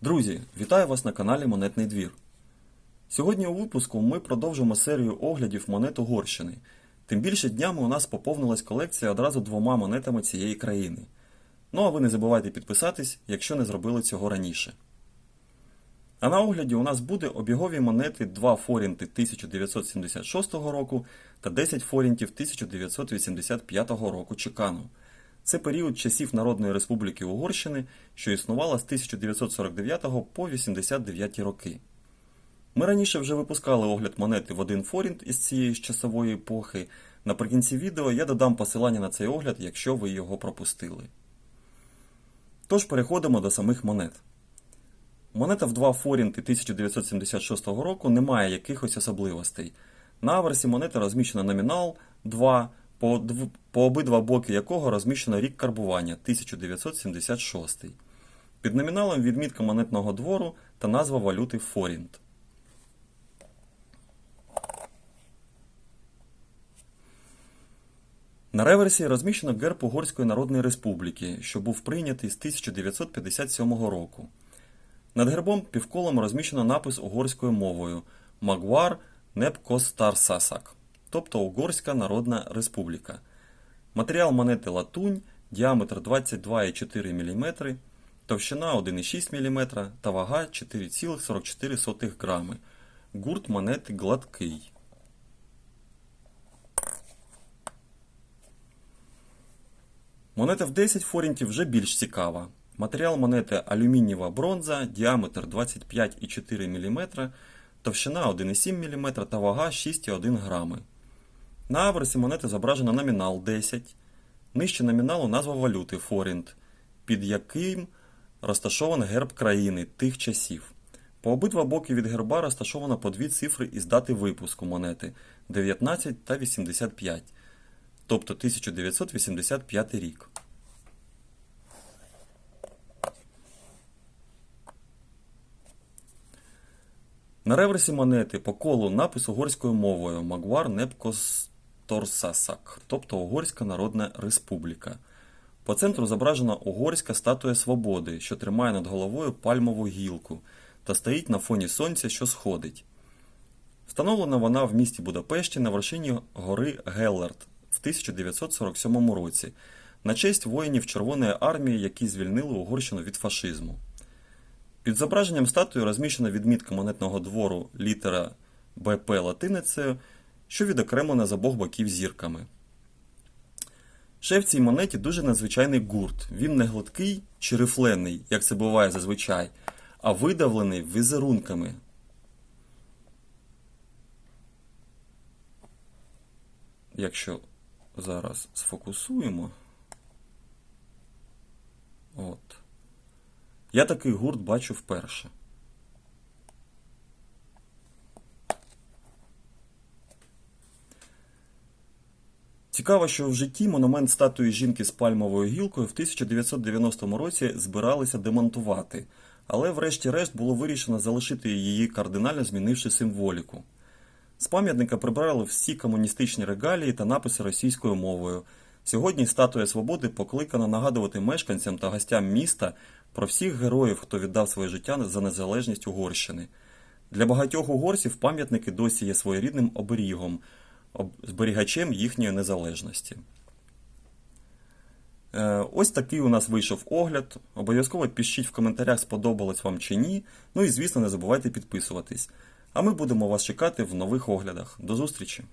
Друзі, вітаю вас на каналі Монетний двір. Сьогодні у випуску ми продовжимо серію оглядів монет Угорщини. Тим більше днями у нас поповнилась колекція одразу двома монетами цієї країни. Ну а ви не забувайте підписатись, якщо не зробили цього раніше. А на огляді у нас буде обігові монети 2 форінти 1976 року та 10 форінтів 1985 року Чекану. Це період часів Народної Республіки Угорщини, що існувала з 1949 по 89 роки. Ми раніше вже випускали огляд монети в 1 форінт із цієї ж часової епохи. Наприкінці відео я додам посилання на цей огляд, якщо ви його пропустили. Тож переходимо до самих монет. Монета в 2 форінти 1976 року не має якихось особливостей. На аверсі монети розміщено номінал 2, по, по обидва боки якого розміщено рік карбування 1976. Під номіналом відмітка монетного двору та назва валюти форінт. На реверсі розміщено герб Угорської Народної Республіки, що був прийнятий з 1957 року. Над гербом півколом розміщено напис угорською мовою Магвар Непкостарсасак, тобто Угорська Народна Республіка. Матеріал монети латунь, діаметр 22,4 мм, товщина 1,6 мм та вага 4,44 грами. Гурт монети гладкий. Монета в 10 форінтів вже більш цікава. Матеріал монети алюмінієва бронза, діаметр 25,4 мм, товщина 1,7 мм та вага 6,1 грами. На аверсі монети зображено номінал 10. Нижче номіналу назва валюти форінт, під яким розташований герб країни тих часів. По обидва боки від герба розташовано по дві цифри із дати випуску монети 19 та 85, тобто 1985 рік. На реверсі монети по колу напис угорською мовою Магвар Непкосторсасак, тобто Угорська Народна Республіка. По центру зображена угорська статуя свободи, що тримає над головою пальмову гілку та стоїть на фоні сонця, що сходить. Встановлена вона в місті Будапешті на вершині гори Геллерт в 1947 році на честь воїнів Червоної армії, які звільнили Угорщину від фашизму. Під зображенням статуї розміщена відмітка монетного двору літера БП латиницею, що відокремлена з обох боків зірками. Ще в цій монеті дуже надзвичайний гурт. Він не гладкий чи рифлений, як це буває зазвичай, а видавлений візерунками. Якщо зараз сфокусуємо. От. Я такий гурт бачу вперше. Цікаво, що в житті монумент статуї жінки з пальмовою гілкою в 1990 році збиралися демонтувати, але врешті-решт було вирішено залишити її кардинально змінивши символіку. З пам'ятника прибрали всі комуністичні регалії та написи російською мовою. Сьогодні статуя свободи покликана нагадувати мешканцям та гостям міста про всіх героїв, хто віддав своє життя за незалежність Угорщини. Для багатьох угорців пам'ятники досі є своєрідним оберігом, об- зберігачем їхньої незалежності. Е, Ось такий у нас вийшов огляд. Обов'язково пишіть в коментарях, сподобалось вам чи ні. Ну і звісно, не забувайте підписуватись. А ми будемо вас чекати в нових оглядах. До зустрічі!